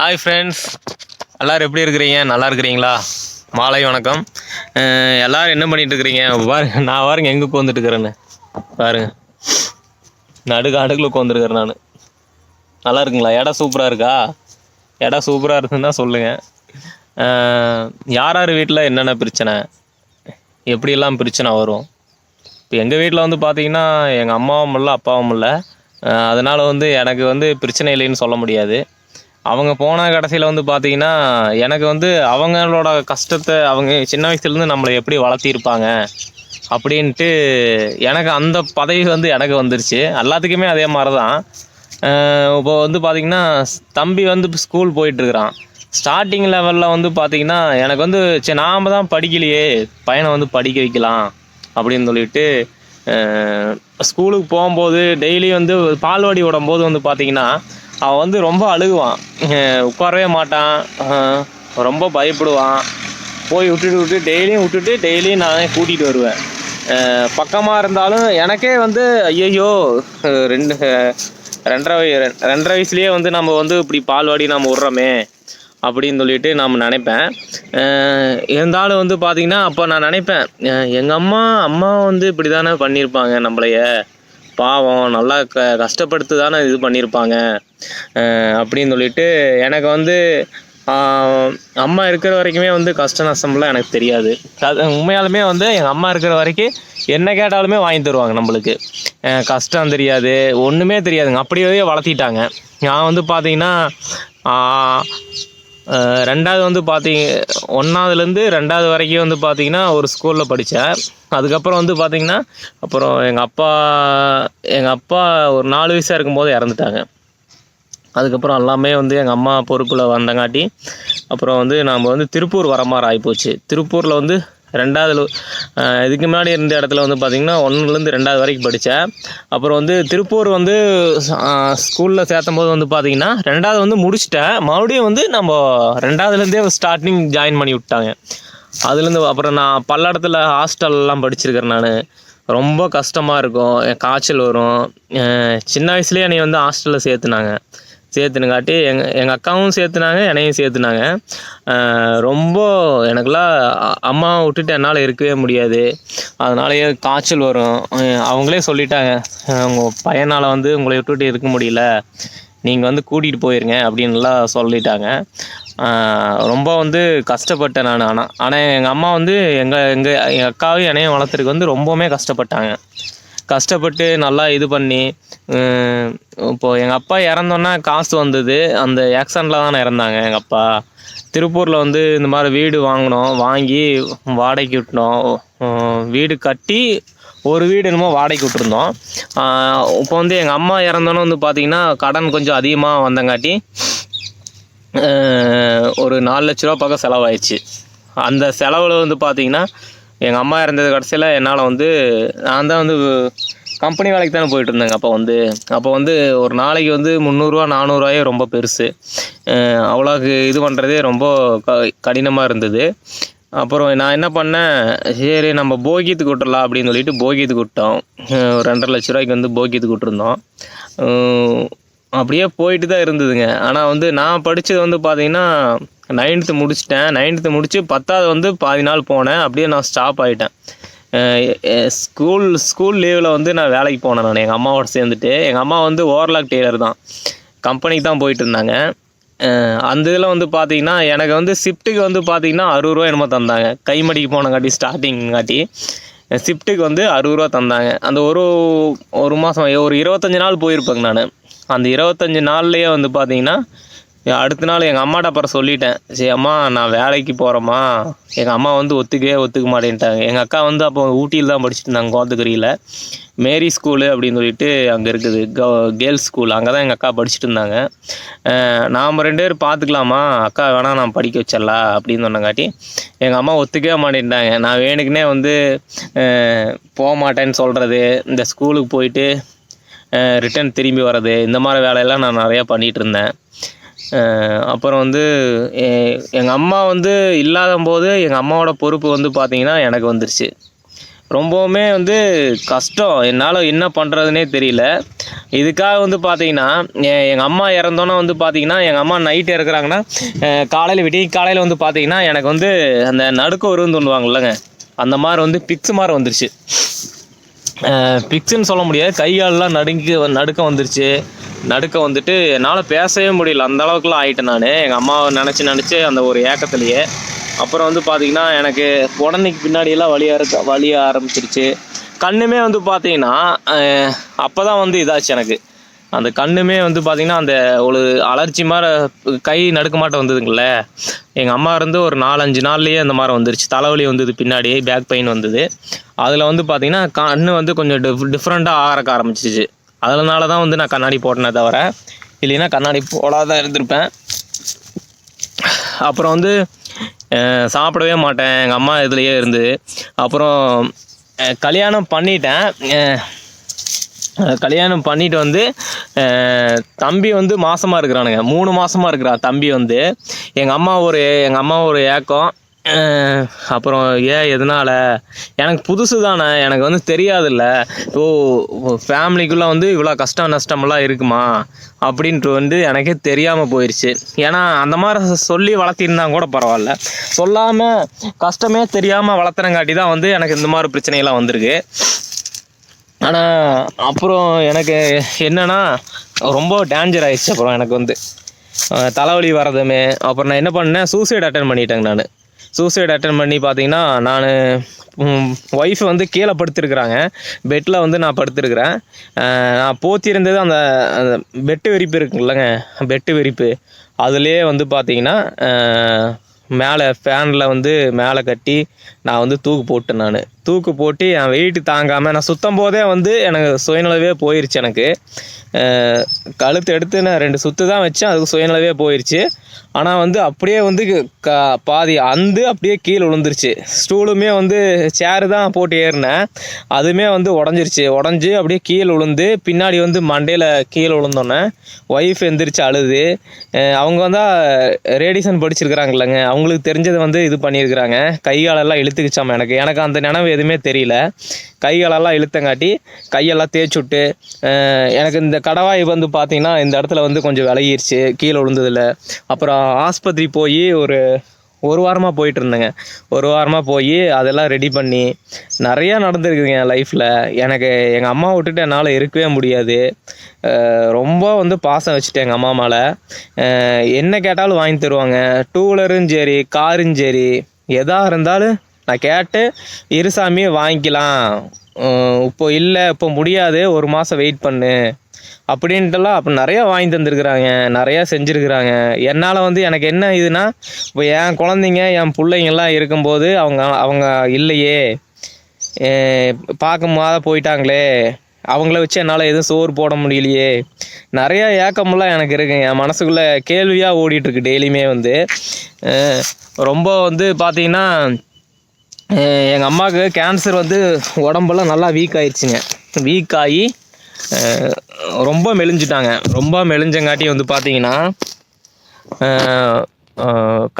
Hi friends எல்லோரும் எப்படி இருக்கிறீங்க? நல்லா இருக்கிறீங்களா? மாலை வணக்கம். எல்லோரும் என்ன பண்ணிட்டு இருக்கிறீங்க? பாருங்க நான் பாருங்க எங்கே உட்காந்துட்டு இருக்கிறேன்னு. பாருங்க. நடுக்காட்டுக்குள்ள உட்காந்துருக்கிறேன் நான். நல்லா இருக்குங்களா? இடம் சூப்பராக இருக்கா? இடம் சூப்பராக இருக்குன்னா சொல்லுங்கள் யார் யார் வீட்டில் என்னென்ன பிரச்சனை? எப்படியெல்லாம் பிரச்சனை வரும்? இப்போ எங்கள் வீட்டில் வந்து பார்த்தீங்கன்னா எங்கள் அம்மாவும் இல்லை அப்பாவும் இல்லை. அதனால் வந்து எனக்கு வந்து பிரச்சனை இல்லைன்னு சொல்ல முடியாது. அவங்க போன கடைசியில் வந்து பார்த்தீங்கன்னா எனக்கு வந்து அவங்களோட கஷ்டத்தை அவங்க சின்ன வயசுலேருந்து நம்மளை எப்படி வளர்த்திருப்பாங்க அப்படின்ட்டு எனக்கு அந்த பதவி வந்து எனக்கு வந்துருச்சு. எல்லாத்துக்குமே அதே மாதிரி தான் இப்போ வந்து பார்த்திங்கன்னா தம்பி வந்து இப்போ ஸ்கூல் போயிட்டுருக்குறான். ஸ்டார்டிங் லெவலில் வந்து பார்த்திங்கன்னா எனக்கு வந்து சரி நாம் தான் படிக்கலையே பையனை வந்து படிக்க வைக்கலாம் அப்படின்னு சொல்லிட்டு ஸ்கூலுக்கு போகும்போது டெய்லி வந்து பால்வாடி விடும்போது வந்து பார்த்திங்கன்னா அவன் வந்து ரொம்ப அழுகுவான். உட்காரவே மாட்டான். ரொம்ப பயப்படுவான். போய் விட்டுட்டு விட்டு டெய்லியும் விட்டுட்டு டெய்லியும் நானே கூட்டிகிட்டு வருவேன். பக்கமாக இருந்தாலும் எனக்கே வந்து ஐயையோ ரெண்டு ரெண்டரை ரெண்டரை வயசுலேயே வந்து நம்ம வந்து இப்படி பால்வாடி நம்ம விட்றோமே அப்படின்னு சொல்லிட்டு நாம் நினைப்பேன். இருந்தாலும் வந்து பார்த்திங்கன்னா அப்போ நான் நினைப்பேன் எங்கள் அம்மா அம்மா வந்து இப்படி தானே பண்ணியிருப்பாங்க நம்மளைய. பாவம் நல்லா க கஷ்டப்படுத்து தானே இது பண்ணியிருப்பாங்க அப்படின்னு சொல்லிட்டு எனக்கு வந்து அம்மா இருக்கிற வரைக்குமே வந்து கஷ்ட நஷ்டம்லாம் எனக்கு தெரியாது. அது உண்மையாலுமே வந்து எங்கள் அம்மா இருக்கிற வரைக்கும் என்ன கேட்டாலுமே வாங்கி தருவாங்க நம்மளுக்கு. கஷ்டம் தெரியாது ஒன்றுமே தெரியாதுங்க. அப்படியே வளர்த்திட்டாங்க. நான் வந்து பார்த்தீங்கன்னா ரெண்டாவது வந்து பார்த்தீங்க ஒன்றாவதுலேருந்து ரெண்டாவது வரைக்கும் வந்து பார்த்தீங்கன்னா ஒரு ஸ்கூலில் படித்தேன் அதுக்கப்புறம் வந்து பார்த்திங்கன்னா அப்புறம் எங்கள் அப்பா எங்கள் அப்பா ஒரு நாலு வயசாக இருக்கும்போது இறந்துட்டாங்க. அதுக்கப்புறம் எல்லாமே வந்து எங்கள் அம்மா பொறுப்பில் வந்தங்காட்டி அப்புறம் வந்து நாம் வந்து திருப்பூர் வர மாதிரி ஆகிப்போச்சு திருப்பூரில் வந்து ரெண்டாவது இதுக்கு முன்னாடி இருந்த இடத்துல வந்து பார்த்திங்கன்னா ஒன்றுலேருந்து ரெண்டாவது வரைக்கும் படித்தேன் அப்புறம் வந்து திருப்பூர் வந்து ஸ்கூலில் சேர்த்தும் போது வந்து பார்த்திங்கன்னா ரெண்டாவது வந்து முடிச்சிட்டேன். மறுபடியும் வந்து நம்ம ரெண்டாவதுலேருந்தே ஸ்டார்டிங் ஜாயின் பண்ணி விட்டாங்க. அதுலேருந்து அப்புறம் நான் பல்லடத்தில் ஹாஸ்டல்லாம் படிச்சிருக்கிறேன் நான். ரொம்ப கஷ்டமாக இருக்கும். என் காய்ச்சல் வரும். சின்ன வயசுலேயே என்னை வந்து ஹாஸ்டலில் சேர்த்துனாங்க. சேர்த்துனுங்காட்டி எங்கள் எங்கள் அக்காவும் சேர்த்துனாங்க என்னையும் சேர்த்துனாங்க. ரொம்ப எனக்குலாம் அ- அம்மாவை விட்டுட்டு என்னால் இருக்கவே முடியாது. அதனாலயே காய்ச்சல் வரும். அவங்களே சொல்லிட்டாங்க. உங்கள் பையனால் வந்து உங்களை விட்டுட்டு இருக்க முடியல. நீங்கள் வந்து கூட்டிகிட்டு போயிருங்க அப்படின்லாம் சொல்லிட்டாங்க. ரொம்ப வந்து கஷ்டப்பட்டேன் நான். ஆனால் ஆனால் எங்கள் அம்மா வந்து எங்கள் எங்கள் எங்கள் அக்காவையும் என்னையும் வளர்த்துறதுக்கு வந்து ரொம்பவுமே கஷ்டப்பட்டாங்க. கஷ்டப்பட்டு நல்லா இது பண்ணி இப்போது எங்கள் அப்பா இறந்தோன்னா காசு வந்தது. அந்த ஆக்சிடெண்ட்டில் தானே இறந்தாங்க எங்கள் அப்பா. திருப்பூரில் வந்து இந்த மாதிரி வீடு வாங்கினோம். வாங்கி வாடகைக்கு விட்டோம் வீடு கட்டி ஒரு வீடு என்னமோ வாடகைக்கு விட்டுருந்தோம். இப்போ வந்து எங்கள் அம்மா இறந்தோன்னு வந்து பார்த்திங்கன்னா கடன் கொஞ்சம் அதிகமாக வந்தங்காட்டி ஒரு நாலு லட்ச ரூபா பக்கம் செலவாயிடுச்சு. அந்த செலவில் வந்து பார்த்தீங்கன்னா எங்கள் அம்மா இறந்தது கடைசியில் என்னால் வந்து நான் தான் வந்து கம்பெனி வேலைக்கு தானே போயிட்டு இருந்தேங்க. அப்போ வந்து அப்போ வந்து ஒரு நாளைக்கு வந்து முந்நூறுரூவா நானூறுரூவாயே ரொம்ப பெருசு. அவ்வளோக்கு இது பண்ணுறதே ரொம்ப க கடினமாக இருந்தது. அப்புறம் நான் என்ன பண்ணேன் சரி நம்ம போகியத்துக்கு விட்டுறலாம் அப்படின்னு சொல்லிட்டு போகியத்துக்கு விட்டோம். ரெண்டரை லட்ச ரூபாய்க்கு வந்து போகியத்துக்கு விட்டுருந்தோம். அப்படியே போயிட்டு தான் இருந்ததுங்க. ஆனால் வந்து நான் படித்தது வந்து பார்த்தீங்கன்னா நைன்த்து முடிச்சிட்டேன். நைன்த்து முடித்து பத்தாவது வந்து பாதி நாள் போனேன். அப்படியே நான் ஸ்டாப் ஆகிட்டேன் ஸ்கூல் ஸ்கூல் லீவில் வந்து நான் வேலைக்கு போனேன் நான். எங்கள் அம்மாவோட சேர்ந்துட்டு. எங்கள் அம்மா வந்து ஓவர்லாக் டெய்லர் தான். கம்பெனிக்கு தான் போயிட்டு இருந்தாங்க. அந்த இதில் வந்து பார்த்தீங்கன்னா எனக்கு வந்து ஷிஃப்ட்டுக்கு வந்து பார்த்தீங்கன்னா அறுபது ரூபா என்னமோ தந்தாங்க. கைமடிக்கு போனங்காட்டி ஸ்டார்டிங்காட்டி ஷிஃப்ட்டுக்கு வந்து அறுபது ரூபா தந்தாங்க. அந்த ஒரு ஒரு மாதம் ஒரு இருபத்தஞ்சி நாள் போயிருப்பேங்க நான். அந்த இருபத்தஞ்சி நாள்லேயே வந்து பார்த்தீங்கன்னா அடுத்த நாள் எங்கள் அம்மாட்ட அப்புறம் சொல்லிட்டேன். சரி அம்மா நான் வேலைக்கு போகிறேம்மா எங்கள் அம்மா வந்து ஒத்துக்கவே ஒத்துக்க மாட்டேன்ட்டாங்க. எங்கள் அக்கா வந்து அப்போ ஊட்டியில் தான் படிச்சுட்டு இருந்தாங்க கோத்தகிரியில். மேரி ஸ்கூலு அப்படின்னு சொல்லிட்டு அங்கே இருக்குது. Girls school. அங்கே தான் எங்கள் அக்கா படிச்சுட்டு இருந்தாங்க. நாம் ரெண்டு பேரும் பார்த்துக்கலாமா அக்கா வேணால் நான் படிக்க வச்சிடலாம் அப்படின்னு சொன்னங்காட்டி எங்கள் அம்மா ஒத்துக்கவே மாட்டேன்ட்டாங்க. நான் வேணுக்குனே வந்து போக மாட்டேன்னு சொல்கிறது இந்த ஸ்கூலுக்கு போயிட்டு ரிட்டர்ன் திரும்பி வர்றது இந்த மாதிரி வேலையெல்லாம் நான் நிறையா பண்ணிகிட்டு இருந்தேன். அப்புறம் வந்து எங்கள் அம்மா வந்து இல்லாத போது எங்கள் அம்மாவோட பொறுப்பு வந்து பார்த்திங்கன்னா எனக்கு வந்துருச்சு. ரொம்பவுமே வந்து கஷ்டம். என்னால் என்ன பண்ணுறதுனே தெரியல. இதுக்காக வந்து பார்த்தீங்கன்னா எங்கள் அம்மா இறந்தோன்னே வந்து பார்த்தீங்கன்னா எங்கள் அம்மா நைட்டு இறக்குறாங்கன்னா காலையில் விடிய காலையில் வந்து பார்த்தீங்கன்னா எனக்கு வந்து அந்த நடுக்க வருன்னு இல்லைங்க அந்த மாதிரி வந்து பிக்ஸ் மாதிரி வந்துருச்சு. பிக்ஸ்ன்னு சொல்ல முடியாது. கை கால்லாம் நடுங்கி நடுக்க வந்துருச்சு. நடுக்க வந்துட்டு என்னால் பேசவே முடியல. அந்த அளவுக்குலாம் ஆகிட்டேன் நான். எங்கள் அம்மாவை நினச்சி நினச்சி அந்த ஒரு ஏக்கத்துலேயே. அப்புறம் வந்து பார்த்தீங்கன்னா எனக்கு உடனேக்கு பின்னாடியெல்லாம் வழியாக இருக்க வலிய ஆரம்பிச்சிருச்சு. கண்ணுமே வந்து பார்த்தீங்கன்னா அப்போ தான் வந்து இதாச்சு எனக்கு. அந்த கண்ணுமே வந்து பார்த்தீங்கன்னா அந்த ஒரு அலர்ச்சி மாதிரி கை நடுக்க மாட்ட வந்ததுங்கள. எங்கள் அம்மா இருந்து ஒரு நாலஞ்சு நாள்லேயே அந்த மாதிரி வந்துருச்சு. தலைவலி வந்தது பின்னாடி பேக் பெயின் வந்தது. அதில் வந்து பார்த்தீங்கன்னா கண்ணு வந்து கொஞ்சம் டிஃப் டிஃப்ரெண்ட்டாக ஆறக்க ஆரம்பிச்சிச்சு. அதனால தான் வந்து நான் கண்ணாடி போட்டேனே தவிர இல்லைன்னா கண்ணாடி போடாத இருந்திருப்பேன். அப்புறம் வந்து சாப்பிடவே மாட்டேன். எங்கள் அம்மா இதுலேயே இருந்து. அப்புறம் கல்யாணம் பண்ணிட்டேன். கல்யாணம் பண்ணிட்டு வந்து தம்பி வந்து மாசமாக இருக்கிறானுங்க. மூணு மாசமாக இருக்கிறான் தம்பி வந்து. எங்கள் அம்மா ஒரு எங்கள் அம்மா ஒரு ஏக்கம். அப்புறம் ஏன் எதனால? எனக்கு புதுசு தானே எனக்கு வந்து தெரியாதுல்ல. ஓ ஃபேமிலிக்குள்ளே வந்து இவ்வளோ கஷ்டம் நஷ்டமெல்லாம் இருக்குமா? அப்படின்ட்டு வந்து எனக்கே தெரியாமல் போயிடுச்சு ஏன்னா அந்த மாதிரி சொல்லி வளர்த்திருந்தா கூட பரவாயில்ல. சொல்லாமல் கஷ்டமே தெரியாமல் வளர்த்துறங்காட்டி தான் வந்து எனக்கு இந்த மாதிரி பிரச்சனையெல்லாம் வந்திருக்கு. ஆனால் அப்புறம் எனக்கு என்னன்னா ரொம்ப டேஞ்சர் ஆயிடுச்சு. அப்புறம் எனக்கு வந்து தலைவலி வரதுமே அப்புறம் நான் என்ன பண்ணேன் சூசைட் அட்டன் பண்ணிட்டேங்க நான். சூசைட் அட்டன் பண்ணி பார்த்தீங்கன்னா நான் ஒய்ஃப் வந்து கீழே படுத்திருக்கிறாங்க. பெட்டில் வந்து நான் படுத்திருக்கிறேன். நான் போத்திருந்தது அந்த அந்த பெட்டு விரிப்பு இருக்குல்லங்க பெட்டு விரிப்பு அதுலேயே வந்து பார்த்தீங்கன்னா மேலே ஃபேனில் வந்து மேலே கட்டி நான் வந்து தூக்கு போட்டேன் நான். தூக்கு போட்டு என் வெயிட்டு தாங்காமல் நான் சுத்தம் போதே வந்து எனக்கு சுயநலவே போயிருச்சு எனக்கு. கழுத்து எடுத்து நான் ரெண்டு சுத்து தான் வச்சேன். அதுக்கு சுயநலவே போயிடுச்சு ஆனால் வந்து அப்படியே வந்து க பாதி அந்து அப்படியே கீழே விழுந்துருச்சு ஸ்டூலுமே வந்து சேரு தான் போட்டு ஏறினேன். அதுவுமே வந்து உடஞ்சிருச்சு. உடஞ்சி அப்படியே கீழே விழுந்து பின்னாடி வந்து மண்டையில் கீழே விழுந்தோன்னே ஒய்ஃப் எந்திரிச்சு அழுது. அவங்க வந்து ரேடியேஷன் படிச்சிருக்கிறாங்கல்லங்க. அவங்களுக்கு தெரிஞ்சதை வந்து இது பண்ணியிருக்கிறாங்க. கையாலெல்லாம் இழுத்துக்கிச்சாமல் இழுத்துக்கிச்சாம எனக்கு. எனக்கு அந்த நினைவு எதுவுமே தெரியல. கைகளெல்லாம் இழுத்தங்காட்டி கையெல்லாம் தேய்ச்சுட்டு விட்டு எனக்கு இந்த கடவாய் வந்து பார்த்தீங்கன்னா இந்த இடத்துல வந்து கொஞ்சம் விலகிருச்சு கீழே விழுந்ததில். அப்புறம் ஆஸ்பத்திரி போய் ஒரு ஒரு வாரமாக போயிட்டு இருந்தேங்க ஒரு வாரமாக போய் அதெல்லாம் ரெடி பண்ணி நிறையா நடந்திருக்குதுங்க என் லைஃப்பில் எனக்கு எங்கள் அம்மா விட்டுட்டு என்னால் இருக்கவே முடியாது. ரொம்ப வந்து பாசம் வச்சுட்டேன் எங்கள் அம்மா மேலே. என்ன கேட்டாலும் வாங்கி தருவாங்க. டூ வீலரும் சரி காரும் சரி எதாக இருந்தாலும் நான் கேட்டு இருசாமி வாங்கிக்கலாம். இப்போ இல்லை இப்போ முடியாது. ஒரு மாதம் வெயிட் பண்ணு. அப்படின்ட்டுலாம் அப்போ நிறையா வாங்கி தந்துருக்குறாங்க. நிறையா செஞ்சுருக்குறாங்க. என்னால் வந்து எனக்கு என்ன இதுனா இப்போ என் குழந்தைங்க என் பிள்ளைங்கள்லாம் இருக்கும்போது அவங்க அவங்க இல்லையே. பார்க்கும்போது போயிட்டாங்களே. அவங்கள வச்சு என்னால் எதுவும் சோறு போட முடியலையே. நிறையா ஏக்கமெல்லாம் எனக்கு இருக்குங்க என் மனசுக்குள்ளே கேள்வியாக ஓடிட்டுருக்கு டெய்லியுமே வந்து. ரொம்ப வந்து பார்த்தீங்கன்னா எங்கள் அம்மாவுக்கு கேன்சர் வந்து உடம்பெல்லாம் நல்லா வீக் ஆயிடுச்சுங்க வீக் ஆகி ரொம்ப மெலிஞ்சிட்டாங்க. ரொம்ப மெலிஞ்சங்காட்டி வந்து பார்த்தீங்கன்னா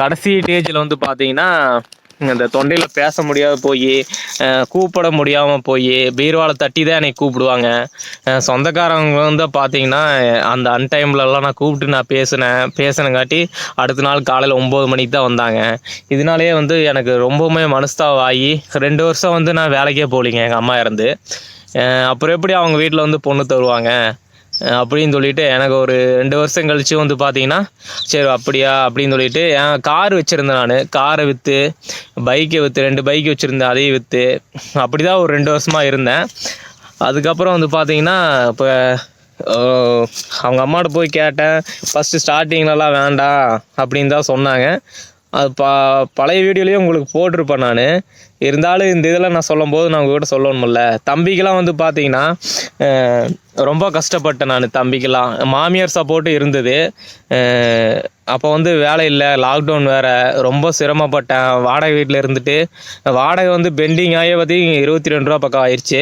கடைசி ஸ்டேஜில் வந்து பார்த்தீங்கன்னா இந்த தொண்டையில் பேச முடியாத போய் கூப்பிட முடியாமல் போய் பீர்வாலை தட்டி தான் என்னை கூப்பிடுவாங்க. சொந்தக்காரவங்க வந்து பார்த்தீங்கன்னா அந்த அன்டைம்லலாம் நான் கூப்பிட்டு நான் பேசினேன். பேசினங்காட்டி அடுத்த நாள் காலையில் ஒம்பது மணிக்கு தான் வந்தாங்க. இதனாலேயே வந்து எனக்கு ரொம்பவுமே மனஸ்தாவாகி ஆகி ரெண்டு வருஷம் வந்து நான் வேலைக்கே போகலிங்க எங்கள் அம்மா இருந்து அப்புறம் எப்படி அவங்க வீட்டில் வந்து பொண்ணு தருவாங்க? அப்படின்னு சொல்லிட்டு எனக்கு ஒரு ரெண்டு வருஷம் கழிச்சு வந்து பார்த்தீங்கன்னா சரி அப்படியா அப்படின்னு சொல்லிட்டு என் கார் வச்சுருந்தேன் நான். காரை விற்று பைக்கை விற்று ரெண்டு பைக் வச்சுருந்தேன் அதையும் விற்று அப்படி தான் ஒரு ரெண்டு வருஷமாக இருந்தேன். அதுக்கப்புறம் வந்து பார்த்தீங்கன்னா இப்போ அவங்க அம்மாட்ட போய் கேட்டேன். ஃபஸ்ட்டு ஸ்டார்டிங்லலாம் வேண்டாம் அப்படின்னு தான் சொன்னாங்க. அது ப பழைய வீடியோலேயே உங்களுக்கு போட்டிருப்பேன் நான். இருந்தாலும் இந்த இதில் நான் சொல்லும்போது நான் உங்ககிட்ட சொல்லணும்ல. தம்பிக்கெல்லாம் வந்து பார்த்தீங்கன்னா ரொம்ப கஷ்டப்பட்டேன் நான் தம்பிக்கெல்லாம். மாமியார் சப்போர்ட்டு இருந்தது. அப்போ வந்து வேலை இல்லை லாக்டவுன் வேறு ரொம்ப சிரமப்பட்டேன். வாடகை வீட்டில் இருந்துட்டு வாடகை வந்து பெண்டிங் ஆகிய பார்த்தீங்கன்னா இருபத்தி ரெண்டு ரூபா பக்கம் ஆயிடுச்சு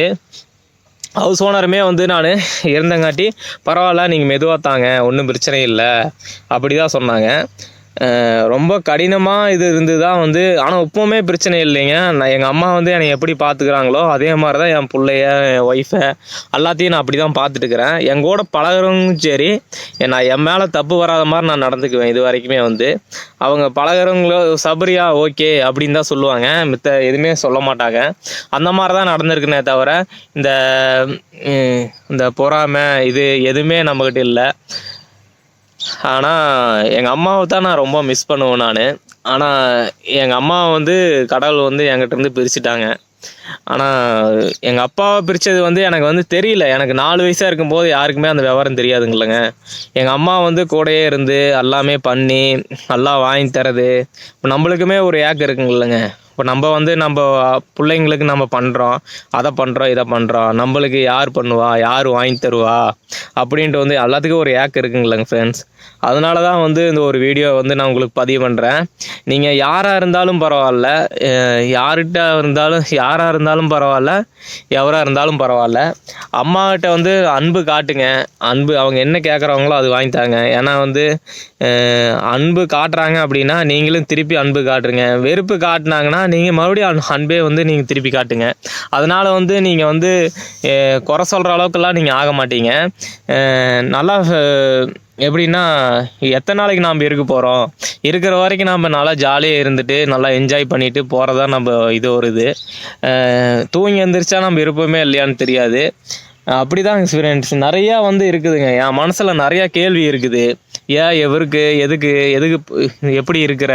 ஹவுஸ் ஓனருமே வந்து நான் இருந்தங்காட்டி பரவாயில்ல நீங்கள் மெதுவாக தாங்க ஒன்றும் பிரச்சனை இல்லை. அப்படி தான் சொன்னாங்க. ரொம்ப கடினமாக இது இருந்து தான் வந்து ஆனால் இப்போவுமே பிரச்சனை இல்லைங்க. நான் எங்கள் அம்மா வந்து என்னை எப்படி பார்த்துக்கிறாங்களோ அதே மாதிரி தான் என் பிள்ளைய என் ஒய்ஃபை எல்லாத்தையும் நான் அப்படி தான் பார்த்துட்டுக்கிறேன் என் கூட பழகுறவங்களும் சரி நான் என் மேலே தப்பு வராத மாதிரி நான் நடந்துக்குவேன் இது வரைக்குமே வந்து. அவங்க பழகுறவங்களோ சபரியா ஓகே அப்படின்னு தான் சொல்லுவாங்க. மித்த எதுவுமே சொல்ல மாட்டாங்க. அந்த மாதிரி தான் நடந்திருக்குனே தவிர இந்த இந்த பொறாமை இது எதுவுமே நம்மக்கிட்ட இல்லை. ஆனால் எங்கள் அம்மாவை தான் நான் ரொம்ப மிஸ் பண்ணுவேன் நான். ஆனால் எங்கள் அம்மா வந்து கடவுள் வந்து என்கிட்ட இருந்து பிரிச்சுட்டாங்க. ஆனால் எங்கள் அப்பாவை பிரித்தது வந்து எனக்கு வந்து தெரியல. எனக்கு நாலு வயசாக இருக்கும்போது யாருக்குமே அந்த விவரம் தெரியாதுங்களங்க எங்கள் அம்மா வந்து கூடயே இருந்து எல்லாமே பண்ணி எல்லாம் வாங்கி தரது இப்போ நம்மளுக்குமே ஒரு ஏக்கம் இருக்குங்கல்லங்க. இப்போ நம்ம வந்து நம்ம பிள்ளைங்களுக்கு நம்ம பண்ணுறோம் அதை பண்ணுறோம் இதை பண்ணுறோம் நம்மளுக்கு யார் பண்ணுவா? யார் வாங்கி தருவா? அப்படின்ட்டு வந்து எல்லாத்துக்கும் ஒரு ஏக் இருக்குங்களேங்க ஃப்ரெண்ட்ஸ் அதனால தான் வந்து இந்த ஒரு வீடியோ வந்து நான் உங்களுக்கு பதிவு பண்ணுறேன் நீங்கள் யாராக இருந்தாலும் பரவாயில்ல. யார்கிட்ட இருந்தாலும் யாராக இருந்தாலும் பரவாயில்ல. எவராக இருந்தாலும் பரவாயில்ல. அம்மாகிட்ட வந்து அன்பு காட்டுங்க. அன்பு அவங்க என்ன கேட்குறாங்களோ அது வாங்கித்தாங்க ஏன்னா வந்து அன்பு காட்டுறாங்க அப்படின்னா நீங்களும் திருப்பி அன்பு காட்டுருங்க வெறுப்பு காட்டினாங்கன்னா நீங்கள் மறுபடியும் அன்பே வந்து நீங்கள் திருப்பி காட்டுங்க. அதனால் வந்து நீங்கள் வந்து குறை சொல்கிற அளவுக்குலாம் நீங்கள் ஆக மாட்டீங்க. நல்லா எப்படின்னா எத்தனை நாளைக்கு நாம் இருக்க போகிறோம் இருக்கிற வரைக்கும் நம்ம நல்லா ஜாலியாக இருந்துட்டு நல்லா என்ஜாய் பண்ணிட்டு போகிறதா நம்ம இது ஒரு இது. தூங்கி எந்திரிச்சா நம்ம இருப்போமே இல்லையான்னு தெரியாது. அப்படி தான் எக்ஸ்பீரியன்ஸ் நிறையா வந்து இருக்குதுங்க. என் மனசில் நிறையா கேள்வி இருக்குது. ஏன் எவருக்கு எதுக்கு எதுக்கு எப்படி இருக்கிற?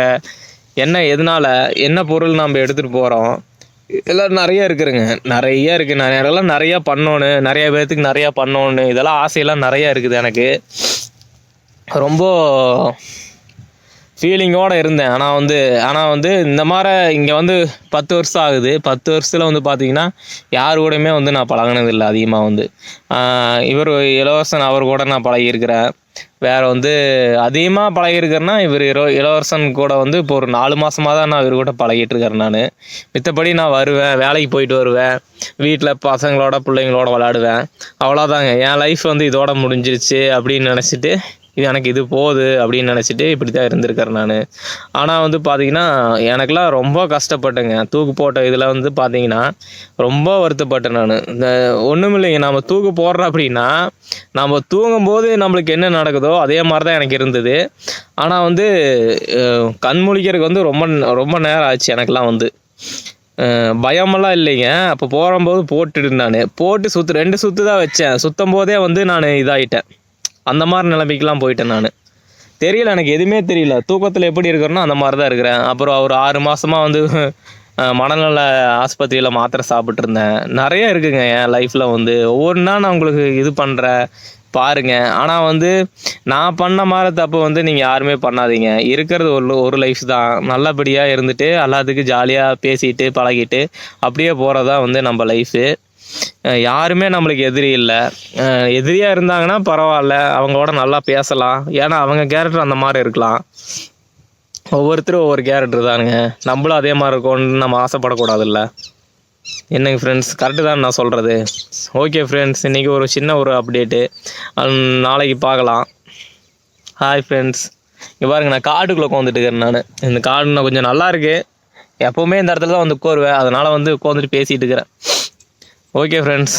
என்ன எதனால என்ன பொருள் நம்ம எடுத்துகிட்டு போகிறோம் இதெல்லாம் நிறைய இருக்குதுங்க. நிறைய இருக்குது நான் இதெல்லாம் நிறையா பண்ணணும் நிறைய பேர்த்துக்கு நிறையா பண்ணணும் இதெல்லாம் ஆசையெல்லாம் நிறையா இருக்குது எனக்கு. ரொம்ப ஃபீலிங்கோடு இருந்தேன். ஆனால் வந்து ஆனால் வந்து இந்த மாதிரி இங்கே வந்து பத்து வருஷம் ஆகுது. பத்து வருஷத்தில் வந்து பார்த்தீங்கன்னா யார் கூடயுமே வந்து நான் பழகினதில்லை அதிகமாக வந்து. இவர் இளவரசன் அவர் கூட நான் பழகியிருக்கிறேன். வேறு வந்து அதிகமாக பழகியிருக்கிறேன்னா இவர் இள இளவரசன் கூட வந்து இப்போ ஒரு நாலு மாதமாக தான் நான் இவர் கூட பழகிட்டு இருக்கிறேன் நான். மித்தபடி நான் வருவேன் வேலைக்கு போயிட்டு வருவேன் வீட்டில் பசங்களோட பிள்ளைங்களோட விளாடுவேன் அவ்வளோதாங்க என் லைஃப் வந்து இதோட முடிஞ்சிருச்சு அப்படின்னு நினச்சிட்டு இது எனக்கு இது போகுது அப்படின்னு நினச்சிட்டு இப்படி தான் இருந்திருக்கேன் நான். ஆனால் வந்து பார்த்தீங்கன்னா எனக்குலாம் ரொம்ப கஷ்டப்பட்டேங்க. தூக்கு போட்ட இதில் வந்து பார்த்தீங்கன்னா ரொம்ப வருத்தப்பட்டேன் நான். இந்த ஒன்றும் இல்லைங்க. நம்ம தூக்கு போடுறோம் அப்படின்னா நம்ம தூங்கும்போது நம்மளுக்கு என்ன நடக்குதோ அதே மாதிரி தான் எனக்கு இருந்தது. ஆனால் வந்து கண் முழிக்கிறதுக்கு வந்து ரொம்ப ரொம்ப நேரம் ஆச்சு எனக்கெலாம் வந்து. பயமெல்லாம் இல்லைங்க. அப்போ போகும்போது போட்டுட்டு நான் போட்டு சுற்று ரெண்டு சுற்று தான் வச்சேன். சுற்றும் போதே வந்து நான் இதாகிட்டேன் அந்த மாதிரி நிலைமைக்கெல்லாம் போயிட்டேன் நான். தெரியல எனக்கு எதுவுமே தெரியல. தூக்கத்தில் எப்படி இருக்கிறனோ அந்த மாதிரி தான் இருக்கிறேன். அப்புறம் ஒரு ஆறு மாதமாக வந்து மனநல ஆஸ்பத்திரியில் மாத்திரை சாப்பிட்ருந்தேன் நிறைய இருக்குங்க என் லைஃப்பில் வந்து. ஒவ்வொன்றா நான் உங்களுக்கு இது பண்ணுறேன் பாருங்க. ஆனால் வந்து நான் பண்ண மாதிரி தப்பு வந்து நீங்கள் யாருமே பண்ணாதீங்க. இருக்கிறது ஒரு ஒரு லைஃப் தான். நல்லபடியாக இருந்துட்டு எல்லாத்துக்கும் ஜாலியாக பேசிட்டு பழகிட்டு அப்படியே போகிறது தான் வந்து நம்ம லைஃபு யாருமே நம்மளுக்கு எதிரி இல்லை. எதிரியாக இருந்தாங்கன்னா பரவாயில்ல அவங்களோட நல்லா பேசலாம். ஏன்னா அவங்க கேரக்டர் அந்த மாதிரி இருக்கலாம். ஒவ்வொருத்தரும் ஒவ்வொரு கேரக்டர் தானுங்க. நம்மளும் அதே மாதிரி இருக்கணும்னு நம்ம ஆசைப்படக்கூடாதுல்ல. என்னங்க ஃப்ரெண்ட்ஸ் கரெக்டு தான் நான் சொல்கிறது ஓகே ஃப்ரெண்ட்ஸ் இன்றைக்கி ஒரு சின்ன ஒரு அப்டேட்டு நாளைக்கு பார்க்கலாம். ஹாய் ஃப்ரெண்ட்ஸ் இங்கே பாருங்க நான் காட்டுக்குள்ளே உட்காந்துட்டு இருக்கிறேன் நான். இந்த காடு நான் கொஞ்சம் நல்லா இருக்குது எப்போவுமே இந்த இடத்துல தான் வந்து உட்காருவேன். அதனால் வந்து உட்காந்துட்டு பேசிகிட்டு இருக்கிறேன். Okay friends